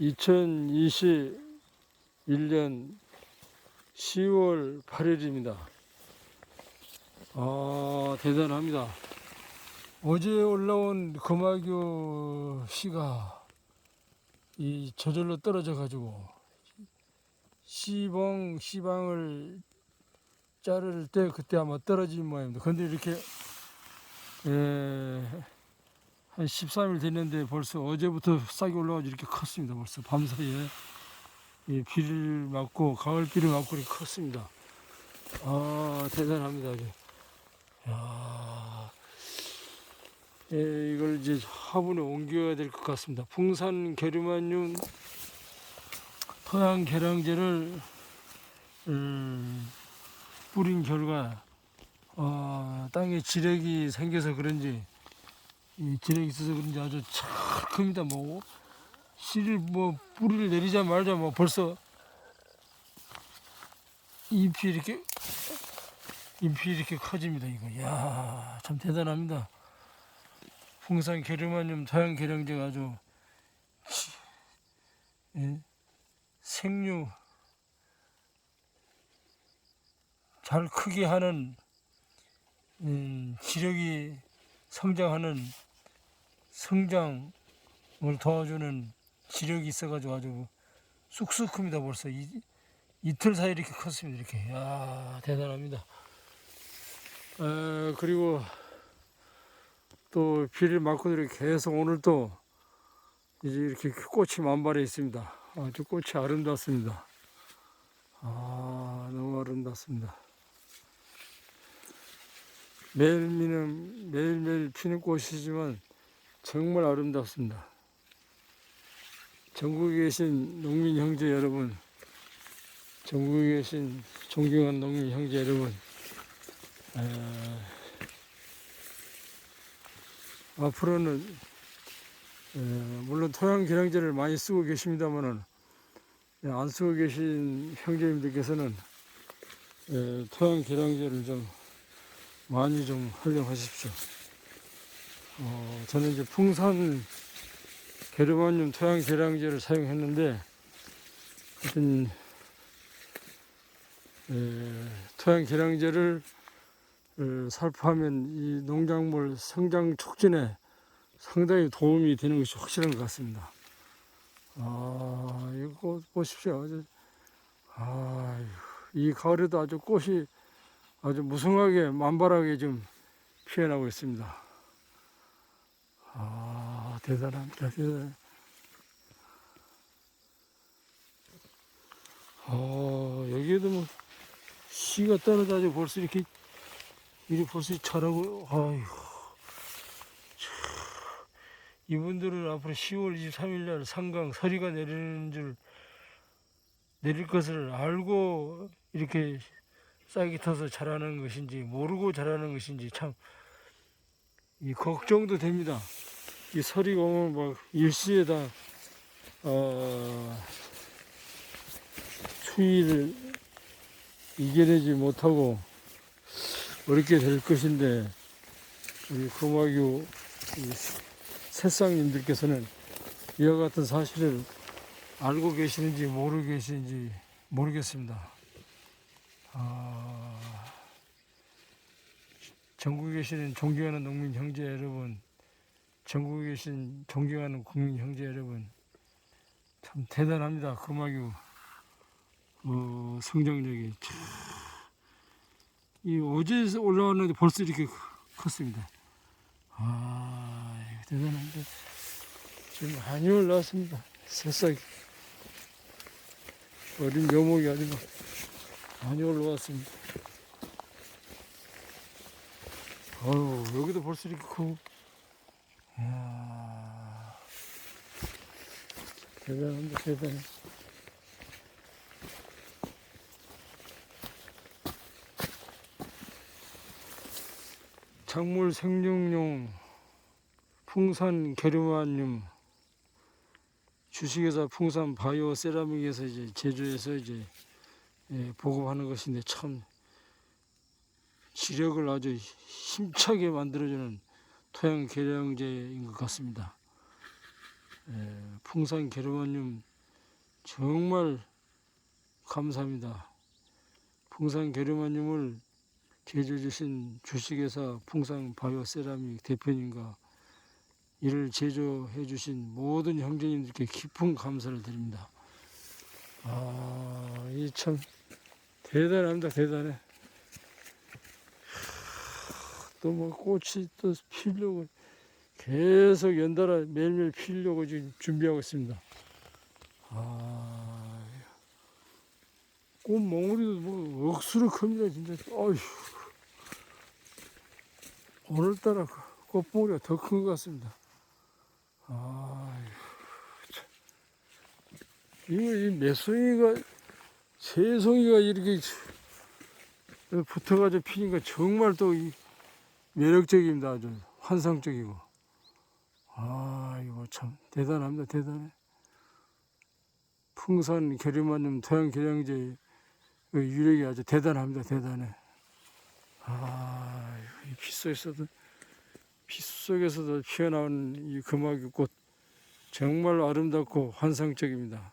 2021년 10월 8일입니다. 아, 대단합니다. 어제 올라온 금화교 씨가 이 저절로 떨어져 가지고 시봉 시방을 자를 때 그때 아마 떨어진 모양입니다. 근데 이렇게 에, 한 13일 됐는데 벌써 어제부터 싹이 올라가지고 이렇게 컸습니다. 벌써 밤사이에 이 비를 맞고 가을 비를 맞고 이렇게 컸습니다. 아 대단합니다. 아주. 야, 예, 이걸 이제 화분에 옮겨야 될 것 같습니다. 풍산 계류만윤 토양 계량제를 음, 뿌린 결과 어, 땅에 지력이 생겨서 그런지 이 지력이 있어서 그런지 아주 잘 큽니다. 뭐 씨를 뭐 뿌리를 내리자마자 뭐 벌써 잎이 이렇게 잎이 이렇게 커집니다. 이거 야 참 대단합니다. 풍산 계류만염 토양 계량제가 아주 치- 예, 생류 잘 크게 하는 음, 지력이 성장하는 성장을 도와주는 지력이 있어가지고 아주 쑥쑥 큽니다 벌써. 이, 이틀 사이 이렇게 컸습니다 이렇게. 야 대단합니다. 에, 그리고 또 비를 맞고 이렇게 계속 오늘 또 이제 이렇게 꽃이 만발해 있습니다. 아주 꽃이 아름답습니다. 아 너무 아름답습니다 매일미는 매일매일 피는 꽃이지만 정말 아름답습니다. 전국에 계신 농민 형제 여러분, 전국에 계신 존경한 농민 형제 여러분, 에, 앞으로는 에, 물론 토양 계량제를 많이 쓰고 계십니다만은 예, 안 쓰고 계신 형제님들께서는 에, 토양 계량제를 좀 많이 좀 활용하십시오. 어, 저는 이제 풍산 게르마늄 토양 계량제를 사용했는데, 하여튼, 에, 토양 계량제를 어, 살포하면 이 농작물 성장 촉진에 상당히 도움이 되는 것이 확실한 것 같습니다. 아, 이거 보십시오. 아주, 아, 이 가을에도 아주 꽃이 아주 무성하게 만발하게 좀 피어나고 있습니다. 아 대단합니다. 대단. 아 여기에도 뭐 씨가 떨어져가지고 벌써 이렇게 이렇게 벌써 자라고 아유. 이분들은 앞으로 10월 23일 날 상강 서리가 내리는 줄 내릴 것을 알고 이렇게 싹이 터서 자라는 것인지 모르고 자라는 것인지 참 이 걱정도 됩니다. 이 서리가 오면 막 일시에 다 어, 추위를 이겨내지 못하고 어렵게 될 것인데 우리 금화교 이 새싹님들께서는 이와 같은 사실을 알고 계시는지 모르고 계시는지 모르겠습니다. 아, 전국에 계시는 존경하는 농민 형제 여러분, 전국에 계신 존경하는 국민 형제 여러분, 참 대단합니다. 금화교 어, 성장력이 참. 이 어제 올라왔는데 벌써 이렇게 컸습니다. 아, 대단한데 지금 많이 올라왔습니다. 새싹이 어린 묘목이 아주 막 많이 올라왔습니다. 어우, 여기도 벌써 이렇게 크고. 이야. 대단합니다, 대단해. 작물 생육용 풍산 계류만륨 주식회사 풍산 바이오 세라믹에서 이제 제조해서 이제 예, 보급하는 것인데 참 지력을 아주 힘차게 만들어주는 토양 계량제인 것 같습니다. 예, 풍산 게르마늄 정말 감사합니다. 풍산 게르마늄을 제조 주신 주식회사 풍산 바이오 세라믹 대표님과 이를 제조해 주신 모든 형제님들께 깊은 감사를 드립니다. 아, 이 참 대단합니다. 대단해. 또 뭐 꽃이 또 피려고 계속 연달아 매일매일 피려고 지금 준비하고 있습니다. 아, 꽃 몽우리도 뭐 억수로 큽니다, 진짜. 어휴. 오늘따라 그 꽃봉오리가 더 큰 것 같습니다. 아, 이거 이 매송이가 세 송이가 이렇게 붙어가지고 피니까 정말 또이 매력적입니다. 아주 환상적이고. 아, 이거 참 대단합니다. 대단해. 풍산 계류만님 토양 계량제 그 유력이 아주 대단합니다. 대단해. 아, 이 빗속에서도 빗속에서도 피어나오는 이 금화기 꽃 정말 아름답고 환상적입니다.